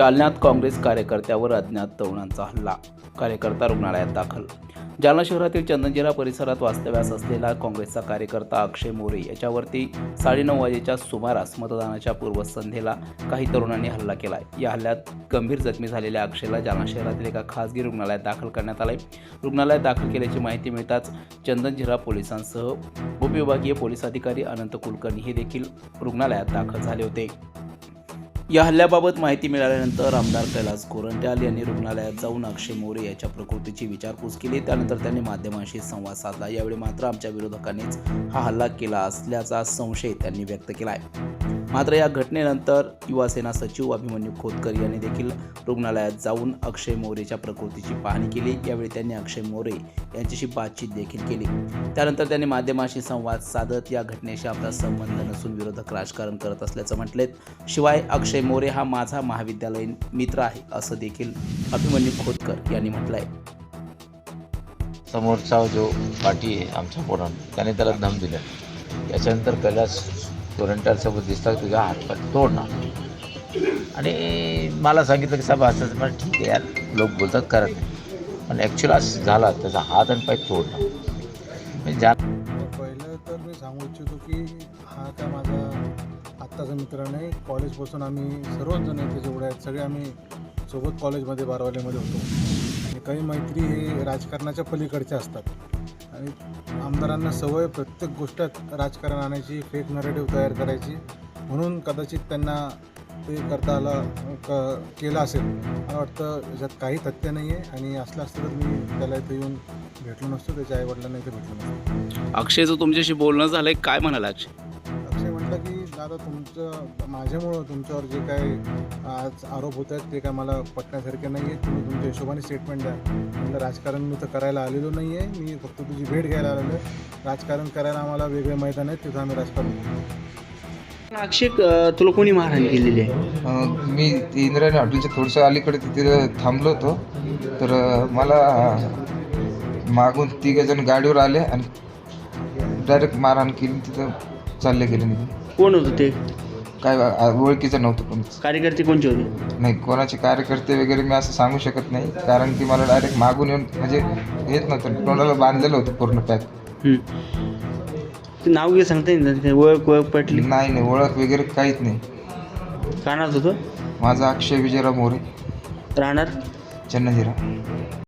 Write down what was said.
जालन्यात काँग्रेस कार्यकर्त्यावर अज्ञात तरुणांचा हल्ला. कार्यकर्ता रुग्णालयात दाखल. जालना शहरातील चंदनजिरा परिसरात वास्तव्यास असलेला काँग्रेसचा कार्यकर्ता अक्षय मोरे याच्यावरती साडेनऊ वाजेच्या सुमारास मतदानाच्या पूर्वसंध्येला काही तरुणांनी हल्ला केला. या हल्ल्यात गंभीर जखमी झालेल्या अक्षयला जालना शहरातील एका खासगी रुग्णालयात दाखल करण्यात आले. रुग्णालयात दाखल केल्याची माहिती मिळताच चंदनजिरा पोलिसांसह उपविभागीय पोलीस अधिकारी अनंत कुलकर्णी हे देखील रुग्णालयात दाखल झाले होते. या हल्ल्याबाबत माहिती मिळाल्यानंतर आमदार कैलास कोरंट्याल यांनी रुग्णालयात जाऊन अक्षय मोरे याच्या प्रकृतीची विचारपूस केली. त्यानंतर त्यांनी माध्यमांशी संवाद साधला. यावेळी मात्र आमच्या विरोधकांनीच हा हल्ला केला असल्याचा संशय त्यांनी व्यक्त केला आहे मात्र या घटनेनंतर युवासेना सचिव अभिमन्यू खोतकर यांनी देखील रुग्णालयात जाऊन अक्षय मोरेच्या प्रकृतीची पाहणी केली. यावेळी त्यांनी अक्षय मोरे यांच्याशी बातचीत देखील केली. त्यानंतर त्यांनी माध्यमाशी संवाद साधत या घटनेशी आपला संबंध नसून विरोधक राजकारण करत असल्याचं म्हटलेत. शिवाय अक्षय मोरे हा माझा महाविद्यालयीन मित्र आहे असं देखील अभिमन्यू खोतकर यांनी म्हटलंय. समोरचा जो पाठी आहे आमच्या पोरानं त्याने त्याला धम दिला. त्याच्यानंतर कैलास सोबत दिसतात तुझ्या हातपाय तोड ना आणि मला सांगितलं की साहेब असं मला ठीक आहे यार लोक बोलतात करत नाही. पण ॲक्च्युअल असं झाला त्याचा हात आणि पाय तोडला म्हणजे ज्या पहिलं तर मी सांगू इच्छितो की हा काय माझा आत्ताचा मित्र नाही. कॉलेजपासून आम्ही सर्वच जण इथे जेवढे आहेत सगळे आम्ही सोबत कॉलेजमध्ये बारावाल्यामध्ये होतो. आणि काही मैत्री हे राजकारणाच्या पलीकडच्या असतात. आणि आमदारांना सवय प्रत्येक गोष्टीत राजकारण आणायची फेक नरेटिव्ह तयार करायची. म्हणून कदाचित त्यांना ते करता आलं क केलं असेल. मला वाटतं याच्यात काही तथ्य नाही आहे आणि असलं असतं तर मी त्याला इथं येऊन भेटलो नसतो त्याच्या आईवडिलांना इथे भेटलो नसतो. अक्षयचं तुमच्याशी बोलणं झालंय. काय म्हणाला अक्षय? दादा तुमचं माझ्यामुळं तुमच्यावर जे काय आज आरोप होत आहेत ते काय मला पटण्यासारखे नाही आहे तुम्ही तुमच्या हिशोबाने स्टेटमेंट द्या. म्हटलं राजकारण मी तर करायला आलेलो नाही आहे मी फक्त तुझी भेट घ्यायला आलेलो आहे. राजकारण करायला आम्हाला वेगळे मैदान आहेत तिथं आम्ही राजकारण करू अ, तुला कोणी मारहाण केलेली आहे? अं, मी ते इंद्रायणी हॉटेलच्या थोडंसं अलीकडे तिथे थांबलो होतो. तर अं, मला मागून तिघ जण गाडीवर आले आणि डायरेक्ट मारहाण केली तिथं चालले गेले निघून. कोण होतं ते? काय ओळखीचं नव्हतं कोणीच कार्यकर्ते कोणचे होते? नाही कोणाचे कार्यकर्ते वगैरे मी असं सांगू शकत नाही कारण की मला डायरेक्ट मागून येऊन म्हणजे येत नव्हतं. तोंडाला बांधलेलं होतं पूर्ण पॅक. ते नाव घे सांगता येईल ना ते ओळख ओळख पटली? नाही नाही ओळख वगैरे काहीच नाही. कानात होतं? माझा अक्षय विजयराव मोरे. राहणार? चन्नजिरा